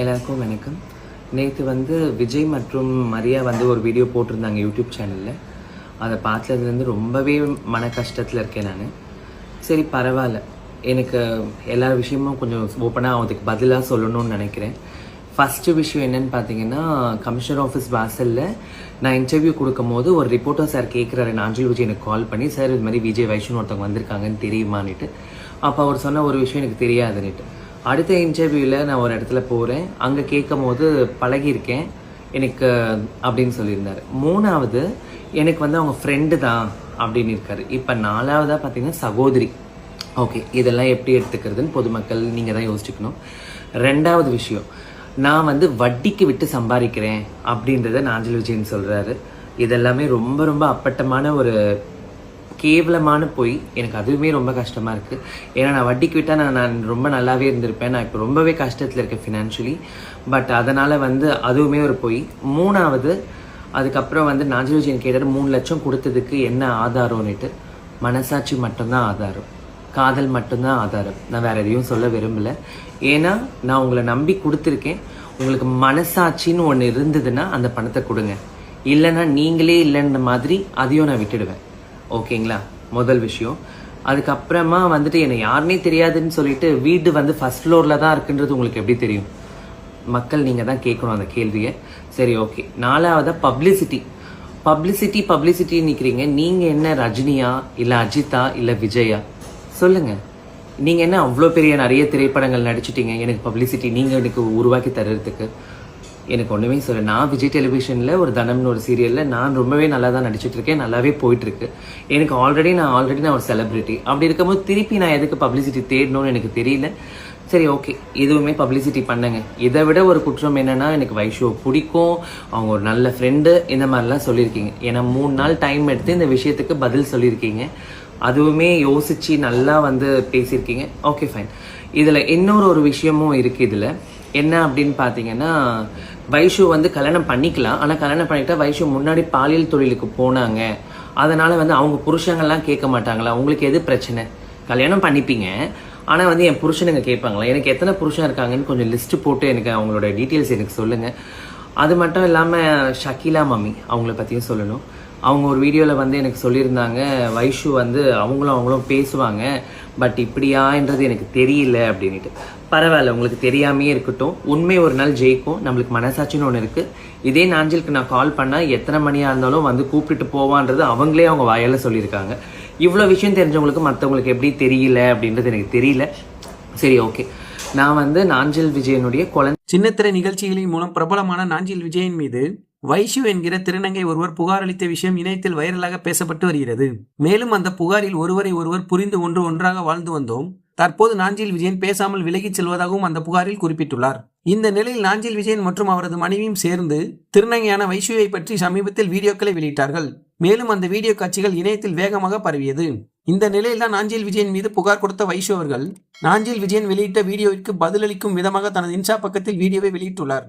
எல்லாருக்கும் வணக்கம். நேற்று வந்து விஜய் மற்றும் மரியா வந்து ஒரு வீடியோ போட்டிருந்தாங்க யூடியூப் சேனலில் அதை பார்த்ததுலேருந்து ரொம்பவே மன கஷ்டத்தில் இருக்கேன் நான். சரி பரவாயில்ல. எனக்கு எல்லா விஷயமும் கொஞ்சம் ஓப்பனாக அதுக்கு பதிலாக சொல்லணும்னு நினைக்கிறேன். ஃபஸ்ட்டு விஷயம் என்னன்னு பார்த்தீங்கன்னா கமிஷனர் ஆஃபீஸ் வாசலில் நான் இன்டர்வியூ கொடுக்கும்போது ஒரு ரிப்போர்ட்டர் சார் கேட்குறாரு நாஞ்சில் விஜய் எனக்கு கால் பண்ணி சார் இது மாதிரி விஜய் வைஷ்ணு ஒருத்தவங்க வந்திருக்காங்கன்னு தெரியுமான்னுட்டு. அப்போ அவர் சொன்ன ஒரு விஷயம் எனக்கு தெரியாதுன்னுட்டு. அடுத்த இன்டர்வியூவில் நான் ஒரு இடத்துல போகிறேன் அங்கே கேட்கும் போது பழகியிருக்கேன். எனக்கு அப்படின்னு சொல்லியிருந்தார். மூணாவது எனக்கு வந்து அவங்க ஃப்ரெண்டு தான் அப்படின்னு இருக்காரு. இப்போ நாலாவதாக பார்த்தீங்கன்னா சகோதரி. ஓகே இதெல்லாம் எப்படி எடுத்துக்கிறதுன்னு பொதுமக்கள் நீங்கள் தான் யோசிச்சுக்கணும். ரெண்டாவது விஷயம் நான் வந்து வட்டிக்கு விட்டு சம்பாதிக்கிறேன் அப்படின்றத நாஞ்சல் விஜயன் சொல்கிறாரு இதெல்லாமே ரொம்ப ரொம்ப அப்பட்டமான ஒரு கேவலமான பொய். எனக்கு அதுவுமே ரொம்ப கஷ்டமாக இருக்குது ஏன்னா நான் வட்டிக்கு விட்டால் நான் நான் ரொம்ப நல்லாவே இருந்திருப்பேன். நான் இப்போ ரொம்பவே கஷ்டத்தில் இருக்கேன் ஃபினான்ஷியலி பட் அதனால் வந்து அதுவுமே ஒரு பொய். மூணாவது அதுக்கப்புறம் வந்து நாஞ்சல் கேட்டார் மூணு லட்சம் கொடுத்ததுக்கு என்ன ஆதாரம்னுட்டு. மனசாட்சி மட்டும்தான் ஆதாரம். காதல் மட்டும்தான் ஆதாரம். நான் வேற எதையும் சொல்ல விரும்பல. ஏன்னா நான் உங்களை நம்பி கொடுத்துருக்கேன். உங்களுக்கு மனசாட்சின்னு ஒன்று இருந்ததுன்னா அந்த பணத்தை கொடுங்க. இல்லைன்னா நீங்களே இல்லைன்ற மாதிரி அதையும் நான் விட்டுடுவேன். ஓகேங்களா? முதல் விஷயம். அதுக்கப்புறமா வந்துட்டு என்னை யாருனே தெரியாதுன்னு சொல்லிட்டு வீடு வந்து ஃபஸ்ட் ஃப்ளோரில் தான் இருக்குன்றது உங்களுக்கு எப்படி தெரியும்? மக்கள் நீங்கள் தான் கேட்கணும் அந்த கேள்வியை. சரி ஓகே. நாலாவதாக பப்ளிசிட்டி பப்ளிசிட்டி பப்ளிசிட்டி நிற்கிறீங்க நீங்கள் என்ன ரஜினியா இல்லை அஜித்தா இல்லை விஜயா? சொல்லுங்கள் நீங்கள் என்ன அவ்வளோ பெரிய நிறைய திரைப்படங்கள் நடிச்சிட்டீங்க. எனக்கு பப்ளிசிட்டி நீங்கள் எனக்கு உருவாக்கி தர்றதுக்கு. எனக்கு ஒன்றுமே சொல்ல நான் விஜய் டெலிவிஷனில் ஒரு தனம்னு ஒரு சீரியலில் நான் ரொம்பவே நல்லா தான் நடிச்சிட்டு இருக்கேன் நல்லாவே போயிட்டுருக்கு எனக்கு ஆல்ரெடி நான் ஆல்ரெடி நான் ஒரு செலிபிரிட்டி அப்படி இருக்கும்போது திருப்பி நான் எதுக்கு பப்ளிசிட்டி தேடணும்னு எனக்கு தெரியல. சரி ஓகே இதுவுமே பப்ளிசிட்டி பண்ணுங்க. இதை விட ஒரு குற்றம் என்னன்னா எனக்கு வைஷுவை பிடிக்கும். அவங்க ஒரு நல்ல ஃப்ரெண்டு இந்த மாதிரிலாம் சொல்லியிருக்கீங்க. ஏன்னா மூணு நாள் டைம் எடுத்து இந்த விஷயத்துக்கு பதில் சொல்லியிருக்கீங்க. அதுவுமே யோசிச்சு நல்லா வந்து பேசியிருக்கீங்க. ஓகே ஃபைன் இதில் இன்னொரு ஒரு விஷயமும் இருக்குது இதில். என்ன அப்படின்னு பார்த்தீங்கன்னா வைஷு வந்து கல்யாணம் பண்ணிக்கலாம். ஆனால் கல்யாணம் பண்ணிக்கிட்டா வைஷு முன்னாடி பாலியல் தொழிலுக்கு போனாங்க. அதனால் வந்து அவங்க புருஷங்கள்லாம் கேட்க மாட்டாங்களா? உங்களுக்கு எது பிரச்சனை? கல்யாணம் பண்ணிப்பீங்க. ஆனால் வந்து என் புருஷனுங்க கேட்பாங்களா? எனக்கு எத்தனை புருஷன் இருக்காங்கன்னு கொஞ்சம் லிஸ்ட்டு போட்டு எனக்கு அவங்களோட டீட்டெயில்ஸ் எனக்கு சொல்லுங்கள் அது மட்டும் இல்லாமல் ஷக்கீலா மம்மி அவங்கள பற்றியும் சொல்லணும். அவங்க ஒரு வீடியோவில் வந்து எனக்கு சொல்லியிருந்தாங்க வைஷு வந்து அவங்களும் அவங்களும் பேசுவாங்க பட் இப்படியான்றது எனக்கு தெரியல அப்படின்ட்டு பரவாயில்ல உங்களுக்கு தெரியாமையே இருக்கட்டும். உண்மை ஒரு நாள் ஜெயிக்கும். நம்மளுக்கு மனசாட்சின்னு ஒன்று இருக்குது இதே நாஞ்சலுக்கு நான் கால் பண்ணால் எத்தனை மணியாக இருந்தாலும் வந்து கூப்பிட்டு போவான்றது அவங்களே அவங்க வாயால் சொல்லியிருக்காங்க. இவ்வளோ விஷயம் தெரிஞ்சவங்களுக்கு மற்றவங்களுக்கு எப்படி தெரியல அப்படின்றது எனக்கு தெரியல. சரி ஓகே நான் வந்து நாஞ்சல் விஜயனுடைய குழந்தை. சின்னத்திரை நிகழ்ச்சிகளின் மூலம் பிரபலமான நாஞ்சில் விஜயன் மீது வைஷு என்கிற திருநங்கை ஒருவர் புகார் அளித்த விஷயம் இணையத்தில் வைரலாக பேசப்பட்டு வருகிறது. மேலும் அந்த புகாரில் ஒருவரை ஒருவர் புரிந்து ஒன்று ஒன்றாக வாழ்ந்து வந்தோம். தற்போது நாஞ்சில் விஜயன் பேசாமல் விலகிச் செல்வதாகவும் அந்த புகாரில் குறிப்பிட்டுள்ளார். இந்த நிலையில் நாஞ்சில் விஜயன் மற்றும் அவரது மனைவியும் சேர்ந்து திருநங்கையான வைஷுவை பற்றி சமீபத்தில் வீடியோக்களை வெளியிட்டார்கள். மேலும் அந்த வீடியோ காட்சிகள் இணையத்தில் வேகமாக பரவியது. இந்த நிலையில் தான் நாஞ்சில் விஜயன் மீது புகார் கொடுத்த வைஷு அவர்கள் நாஞ்சில் விஜயன் வெளியிட்ட வீடியோவிற்கு பதிலளிக்கும் விதமாக தனது இன்ஸ்டா பக்கத்தில் வீடியோவை வெளியிட்டுள்ளார்.